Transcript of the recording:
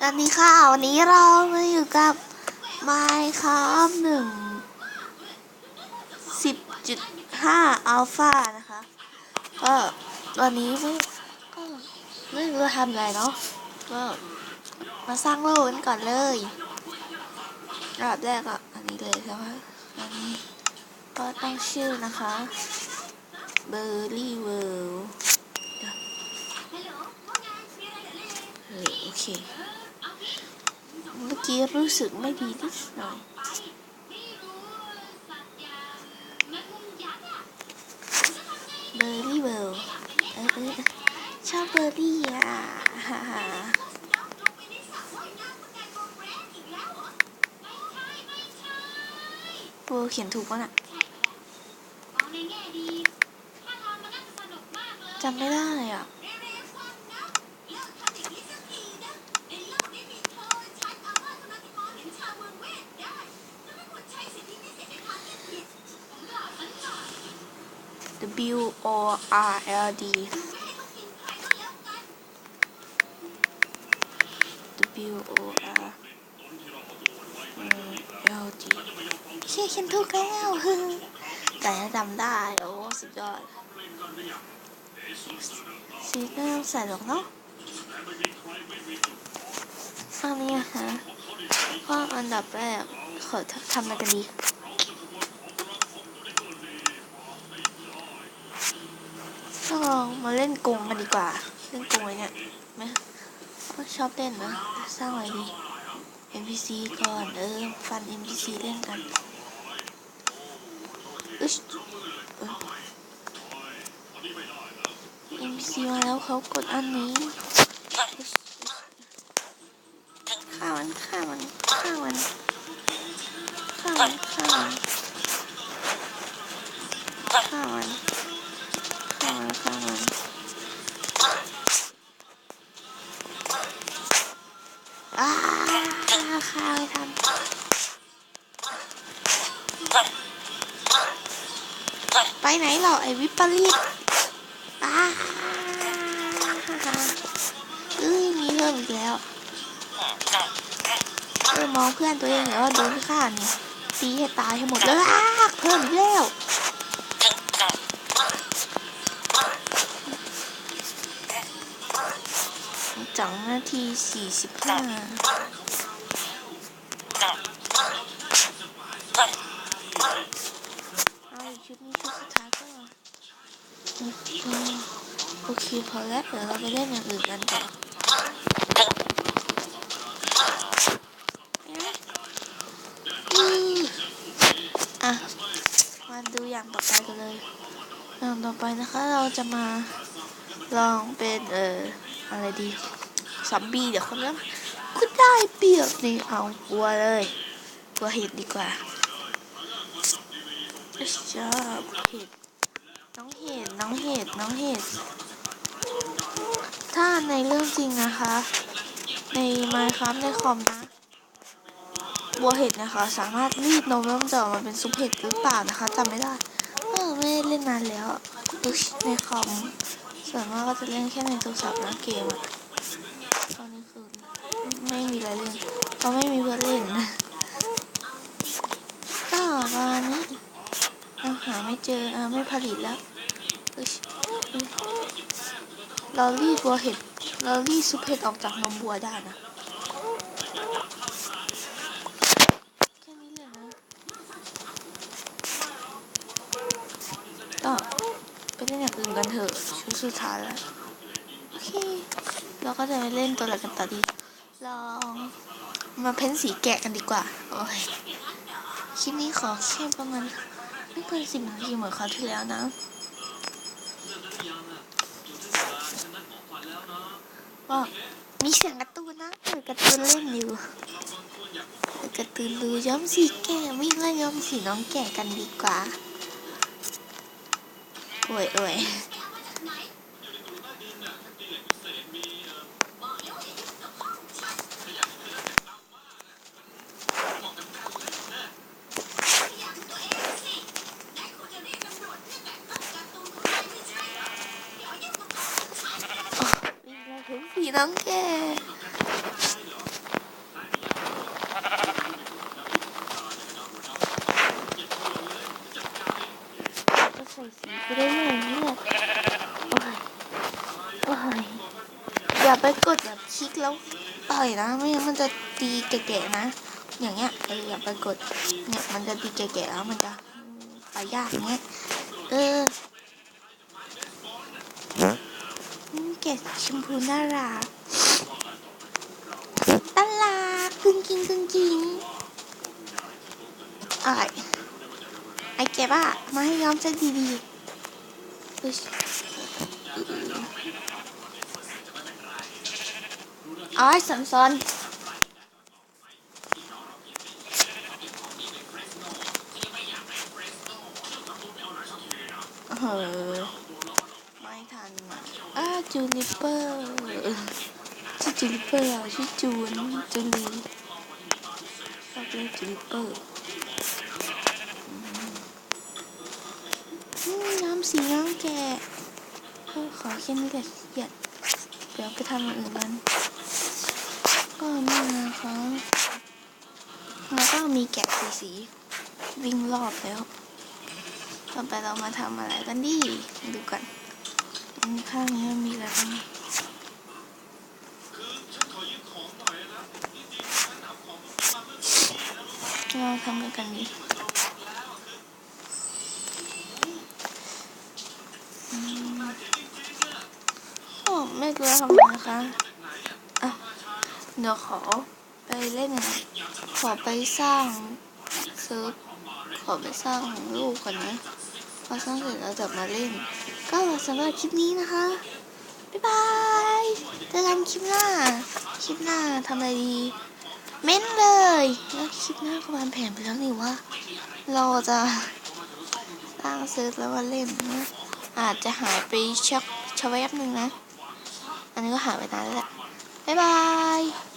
สวัสดีค่ะวันนี้เรามาอยู่กับ Minecraft หนึ่งสิบจุดห้าอัลฟานะคะก็วันนี้ไม่ก็ไม่รู้จะทำอะไรเนาะก็มาสร้างโลกกันก่อนเลยรอบแรกก็อันนี้เลยแล้วก็อันนี้ก็ตั้งชื่อนะคะ b e r r y World เออโอเค กี้รู้สึกไม่ดีนิดหน่อยเบอร์รี่เวลเออเออชอบเบอร์รี่อะฮ่าฮ่าโบเขียนถูกปะน่ะจำไม่ได้อะ W O R L D W O R L D เชี่ยเขียนถูกแล้วฮึแต่จำได้ โอ้สุดยอดสีก็ใส่หรอกเนาะอันนี้อะฮะก็อันดับแรกขอทำอะไรกันดี ลองมาเล่นกงกันดีกว่า เล่นกงไว้เนี่ยไหมก็ชอบเล่นนะสร้างอะไรดี NPC ก่อนเออฟัน NPC เล่นกันอึชเออ NPC มาแล้วเขากดอันนี้ฆ่ามันฆ่ามันฆ่ามันฆ่ามันฆ่ามันฆ่ามัน ข้าวไม่ทันไปไหนเหรอไอ้วิปริตอ้าเอ้ยมีเพิ่มอีกแล้วเออมองเพื่อนตัวเองแล้วโดนฆ่าเนี่ยตีให้ตายให้หมดเลยอ้าเพิ่มอีกแล้วสองนาทีสี่สิบห้าอีกชุดนี้ชุดสุดท้ายก็อืม โอเคพอแล้วเดี๋ยวเราไปเล่นอย่างอื่นกันต่ออืมอะมาดูอย่างต่อไปกันเลย อย่างต่อไปนะคะเราจะมาลองเป็นเอ่ออะไรดีซอมบี้เดี๋ยวคนนั้นก็ได้เปรียบนี่เอากลัวเลยกลัวเห็ดดีกว่าเอ้ยจ้าเห็ดน้องเห็ดน้องเห็ดน้องเห็ด ถ้าในเรื่องจริงนะคะ ในไมค์ครับในคอมนะบัวเห็ดนะคะ สามารถรีดนมแล้วมันจะออกมาเป็นซุปเห็ดหรือเปล่านะคะจำไม่ได้เออไม่ได้เล่นนานแล้วในคอมส่วนมากก็จะเล่นแค่ในโทรศัพท์นะเกมอะตอนนี้คือไม่มีอะไรเล่นเพราะไม่มีเพื่อนเล่นนะก็ประมาณนี้เราหาไม่เจออ่าไม่ผลิตแล้ว เรารีดบัวเห็ดเรารีดซุปเห็ดออกจากนมบัวได้นะแค่นี้เลยนะก็ไปเล่นอย่างอื่นกันเถอะชุดสุดท้ายแล้วโอเคเราก็จะไปเล่นตัวอะไรกันต่อดีลองมาเพ้นสีแกะกันดีกว่าโอ้ยคลิปนี้ขอแค่ประมาณไม่เกินสิบนาทีเหมือนคราวที่แล้วนะ ว่ามีเสียงการ์ตูนนะเปิดการ์ตูนเล่นอยู่เปิดการ์ตูนดูย้อมสีแก่วิ่งไล่ย้อมสีน้องแก่กันดีกว่าโอ้ยโอ้ยวิ่งไล่ถึงสีน้องแกะ สีไปได้เลยเนี่ยโอ้ยโอ้ย อย่าไปกดแบบคลิกแล้วต่อยนะ ไม่งั้นมันจะตีแก่ๆนะ อย่างเงี้ยเอออย่าไปกดเนี่ยมันจะตีแก่ๆแล้วมันจะไปยากเงี้ยเอออืมแกะชมพูน่ารักน่าดกึ่งกิงกึ่งกิงอะไรไอ้แกบ้ามาให้ย้อมซะดีๆ อึ๊ยเอ้ยสันซอนเออไม่ทันอะจูลิเปอร์ชื่อจูลิเปอร์ชื่อจูนจูลีชอบเรียกจูลิเปอร์น้ำสีน้ำแกะเออขอแค่นี้แหละเกียดเดี๋ยวไปทำอย่างอื่นกัน ก็นี่นะคะแล้วก็มีแกะสีสีวิ่งรอบแล้ว ต่อไปเรามาทำอะไรกันดี ดูกันข้างนี้มีอะไรบ้างเราทำกันกันดีโอ้ไม่รู้จะทำไรนะคะ เดี๋ยวขอไปเล่นอะขอไปสร้างเซิร์ฟขอไปสร้างลูกก่อนนะพอสร้างเสร็จแล้วจะมาเล่น ก็สำหรับคลิปนี้นะคะ บ๊ายบายเจอกันคลิปหน้า คลิปหน้าทำอะไรดี เม้นเลย แล้วคลิปหน้าก็วางแผนไปแล้วนี่ว่า เราจะสร้างเซิร์ฟแล้วมาเล่นนะอาจจะหายไปชักชะแวบหนึ่งนะ อันนี้ก็หายไปนานแล้วแหละบ๊ายบาย